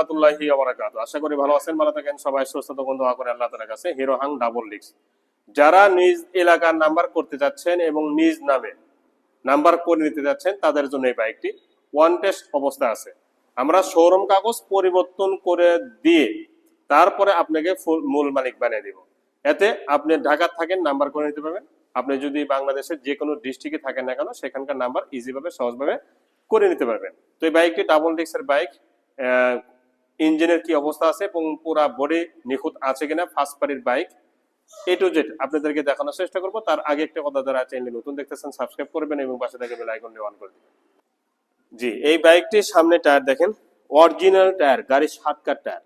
রহমতুল্লাহি আশা করি ভালো আছেন, ভালো থাকেন, সবাই সুস্থ দোয়া করে আল্লাহ কাছে। ডাবল ডিক্স। যারা নিজ এলাকার নাম্বার করতে যাচ্ছেন এবং নিজ নামে নাম্বার করে নিতে যাচ্ছেন, তাদের জন্য এই বাইকটি ওয়ান টেস্ট অবস্থা আছে। আমরা শোরুম কাগজ পরিবর্তন করে দিয়ে তারপরে আপনাকে মূল মালিক বানিয়ে দিব। এতে আপনি ঢাকা থাকেন, নাম্বার করে নিতে পারবেন। আপনি যদি বাংলাদেশের যে কোনো ডিস্ট্রিক্টে থাকেন না কেন, সেখানকার নাম্বার ইজিভাবে সহজভাবে করে নিতে পারবেন। তো এই বাইকটি ডাবল ডিস্কের বাইক ইঞ্জিনের কি অবস্থা আছে এবং পুরা বডি নিখুঁত আছে কিনা ফার্স্ট পার্টির বাইক এ টু জেড আপনাদেরকে দেখানোর চেষ্টা করব। তার আগে একটা কথা যারা চ্যানেল নতুন দেখতেছেন সাবস্ক্রাইব করবেন এবং পাশে থেকে বেল আইকনটি অন করে দিবেন। জি, এই বাইকটির সামনে টায়ার দেখেন অরিজিনাল টায়ার গাড়ির সাতকার টায়ার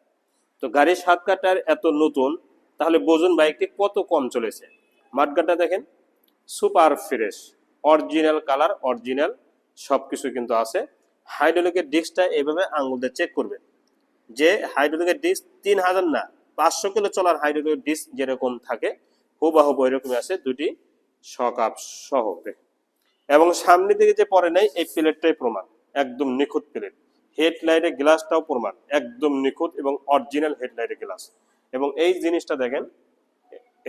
তো গাড়ির সাতকার টায়ার এত নতুন, তাহলে বোঝুন বাইকটি কত কম চলেছে। মাঠগাটা দেখেন super fresh original colour original সব সবকিছু কিন্তু আছে। হাইড্রোলিকের ডিস্কটা এইভাবে আঙুল দিয়ে চেক করবেন। যে হাইড্রোলিকের ডিস্ক তিন হাজার না, পাঁচশো কিলো চলার হাইড্রোলিকের ডিস্ক যেরকম থাকে হুবাহুব এরকমই আছে, দুটি সকাপ সহ এবং সামনে দিকে যে পরে নাই, এই প্লেটটাই প্রমাণ, একদম নিখুঁত প্লেট। হেডলাইটের গ্লাসটাও প্রমাণ, একদম নিখুঁত এবং অরিজিনাল হেডলাইটের গ্লাস। এবং এই জিনিসটা দেখেন,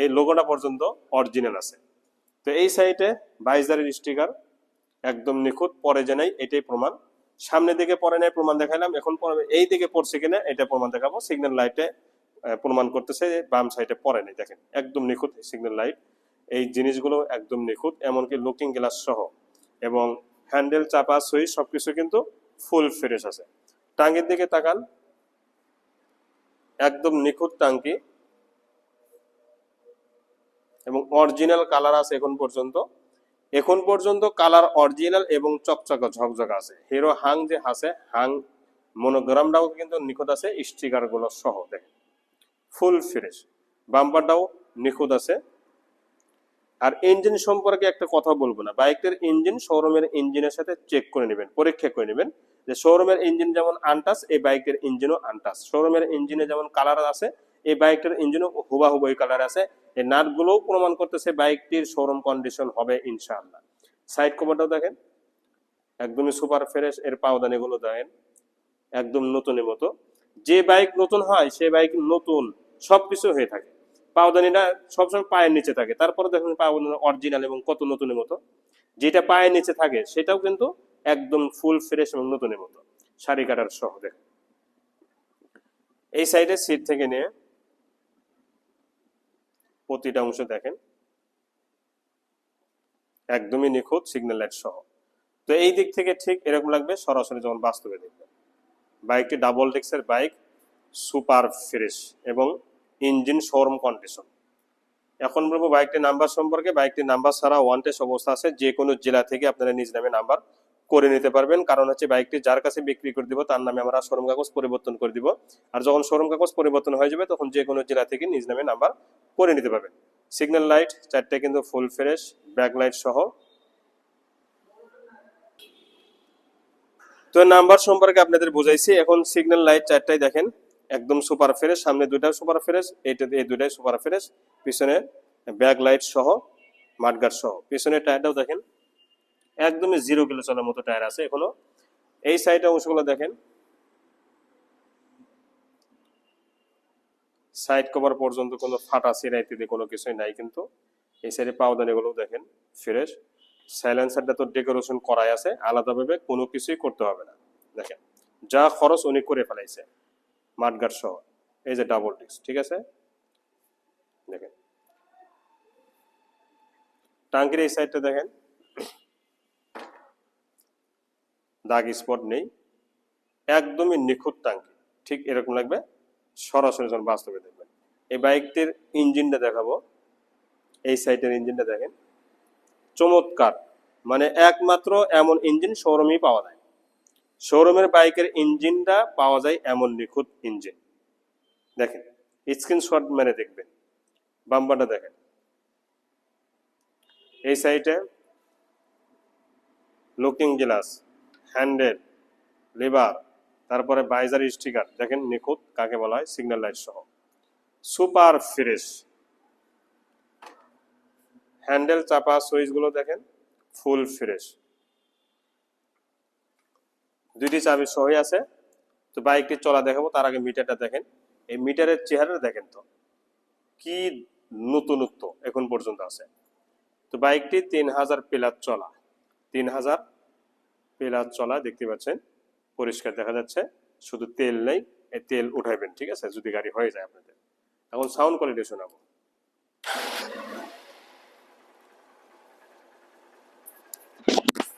এই লোগোটা পর্যন্ত অরিজিনাল আছে। তো এই সাইডে বাইজারের স্টিকার, একদম নিখুঁত, পরে যে নাই, এটাই প্রমাণ। সামনে দিকে পরে নাই, প্রমাণ দেখাইলাম। এখন এই দিকে পড়ছে কিনা, এটা প্রমাণ দেখাবো। সিগন্যাল লাইটে প্রমাণ করতেছে বাম সাইডে পরে নেই। দেখেন, একদম নিখুঁত সিগন্যাল লাইট এই জিনিসগুলো একদম নিখুঁত, এমনকি লুকিং গ্লাস সহ। এবং হ্যান্ডেল চাপা সুইচ সবকিছু কিন্তু ফুল ফ্রেশ আছে। টাঙ্গির দিকে তাকান। একদম নিখুঁত টাঙ্কি। এবং অরিজিনাল কালার আছে এখন পর্যন্ত। এখন পর্যন্ত কালার অরিজিনাল এবং চকচকা ঝকঝকা আছে। হিরো হাং যে আছে, হাং মনোগ্রামটাও কিন্তু নিখুঁত আছে স্টিকারগুলো সহ দেখেন। ফুল ফ্রেশ বাম্পারটাও নিখুঁত আছে। আর ইঞ্জিন সম্পর্কে একটা কথা বলব না। বাইকের ইঞ্জিন শোরুমের ইঞ্জিনের সাথে চেক করে নেবেন, পরীক্ষা করে নেবেন যে শোরুমের ইঞ্জিন যেমন আনটাস এই বাইকের ইঞ্জিনও আনটাস শোরুমের ইঞ্জিনে যেমন কালার আছে এই বাইকটার ইঞ্জিনও হুবাহুব ওই কালার আছে। এই নাটগুলোও প্রমাণ করতেছে বাইকটির শোরুম কন্ডিশন হবে ইনশাআল্লাহ। সাইড কভারটাও দেখেন। একদমই সুপার ফ্রেশ এর পাওদানিগুলো দেখেন। একদম নতুনের মতো। যে বাইক নতুন হয়, সে বাইক নতুন সবকিছু হয়ে থাকে। পাওদানিটা সবসময় পায়ের নিচে থাকে। তারপরে দেখুন পাওদানি অরিজিনাল এবং কত নতুনের মতো। যেটা পায়ের নিচে থাকে, সেটাও কিন্তু একদম ফুল ফ্রেশ এবং নতুনের মতো। শাড়ি কাটার সহ দেখেন। এই সাইডে সিট থেকে নিয়ে প্রতিটা অংশ দেখেন। একদমই নিখুঁত সিগন্যাল লাইট সহ। তো এই দিক থেকে ঠিক এরকম লাগবে, সরাসরি যখন বাস্তবে দেখবেন। বাইকটি ডাবল ডিক্সের বাইক সুপার ফ্রেশ এবং ইঞ্জিন শোরুম কন্ডিশন এখন বলব বাইকটির নাম্বার সম্পর্কে। বাইকটির নাম্বার ছাড়া ওয়ান টেস্ট অবস্থা আছে। যে কোনো জেলা থেকে আপনারা নিজ নামে নাম্বার করে নিতে পারবেন। কারণ হচ্ছে বাইকটি যার কাছে বিক্রি করে দিব, তার নামে আমরা শোরুম কাগজ পরিবর্তন করে দিব। আর যখন শোরুম কাগজ পরিবর্তন হয়ে যাবে, তখন যে কোনো জেলা থেকে নিজ নামে নাম্বার করে নিতে পারবেন। সিগন্যাল লাইট চারটে কিন্তু ফুল ফ্রেশ ব্যাক লাইট সহ। তো নাম্বার সম্পর্কে আপনাদের বুঝাইছি। এখন সিগন্যাল লাইট চারটাই দেখেন, একদম সুপার ফ্রেশ সামনে দুইটা সুপার ফ্রেশ এইটা এই দুইটাই সুপার ফ্রেশ পিছনে ব্যাক লাইট সহ মাঠগার্ড সহ। পিছনে টায়ারটাও দেখেন একদমই জিরো কিলো চলার মতো টায়ার আছে এখনও। এই সাইডের অংশগুলো দেখেন। সাইড কভার পর্যন্ত কোনো ফাটা সিরা ইত্যাদি কোনো কিছুই নাই কিন্তু। এই সাইডে পাওদানিগুলো দেখেন ফ্রেশ সাইলেন্সারটা তো ডেকোরেশন করাই আছে, আলাদাভাবে কোনো কিছুই করতে হবে না। দেখেন, যা খরচ উনি করে ফেলাইছে মাঠগাট সহ। এই যে ডাবল ডিস্ক ঠিক আছে? দেখেন। টাঙ্কির এই সাইডটা দেখেন। দাগ স্পট নেই, একদমই নিখুঁত টাঙ্কি ঠিক এরকম লাগবে, সরাসরি যখন বাস্তবে দেখবেন। এই বাইকটির ইঞ্জিনটা দেখাবো, এই সাইডের ইঞ্জিনটা দেখেন। চমৎকার মানে একমাত্র এমন ইঞ্জিন শোরুমেই পাওয়া যায়। শোরুমের বাইকের ইঞ্জিনটা পাওয়া যায় এমন নিখুঁত ইঞ্জিন। দেখেন, স্ক্রিনশট মেরে দেখবেন, বাম্পারটা দেখেন। এই সাইডে লুকিং গ্লাস হ্যান্ডেল লিভার তারপরে বাইজার স্টিকার দেখেন নিখুঁত কাকে বলা হয় সিগন্যাল লাইট সহ। সুপার ফ্রেশ হ্যান্ডেল চাপা সুইচগুলো দেখেন ফুল ফ্রেশ দুইটি চাবি সহই আছে, তো বাইকটি চলা দেখাবো, তার আগে মিটারটা দেখেন। এই মিটারের চেহারা দেখেন তো, কি নতুনত্ব এখন পর্যন্ত আছে। তো বাইকটি তিন হাজার প্লাস চলা, তিন হাজার প্লাস চলা দেখতে পাচ্ছেন, পরিষ্কার দেখা যাচ্ছে, শুধু তেল নেই তেল উঠাইবেন, ঠিক আছে? যদি গাড়ি হয়ে যায় আপনাদের। এখন সাউন্ড কোয়ালিটি শোনাবো।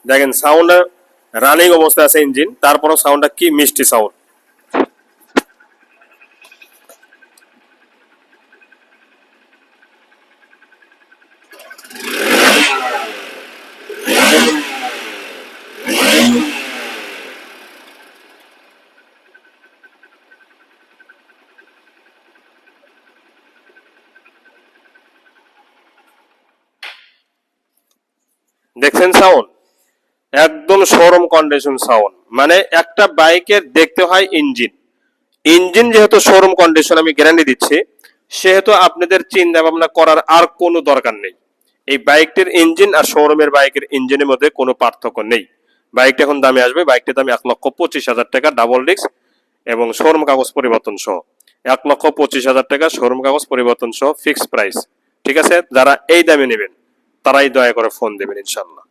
দেখেন সাউন্ড রানিং অবস্থায় আছে ইঞ্জিন তারপরও সাউন্ডটা কি মিষ্টি সাউন্ড দেখছেন সাউন্ড একদম শোরুম কন্ডিশন সাউন্ড মানে একটা বাইকের দেখতে হয় ইঞ্জিন ইঞ্জিন যেহেতু শোরুম কন্ডিশন আমি গ্যারান্টি দিচ্ছি, সেহেতু আপনাদের চিন্তা ভাবনা করার আর কোনো দরকার নেই। এই বাইকটির ইঞ্জিন আর শোরুমের বাইকের ইঞ্জিনের মধ্যে কোনো পার্থক্য নেই। বাইকটা এখন দামে আসবে বাইকটির দামে এক লক্ষ পঁচিশ হাজার টাকা ডাবল ডিস্ক এবং শোরুম কাগজ পরিবর্তন সহ। এক লক্ষ পঁচিশ হাজার টাকা শোরুম কাগজ পরিবর্তন সহ ফিক্সড প্রাইস ঠিক আছে? যারা এই দামে নেবেন তারাই দয়া করে ফোন দেবেন ইনশাল্লাহ।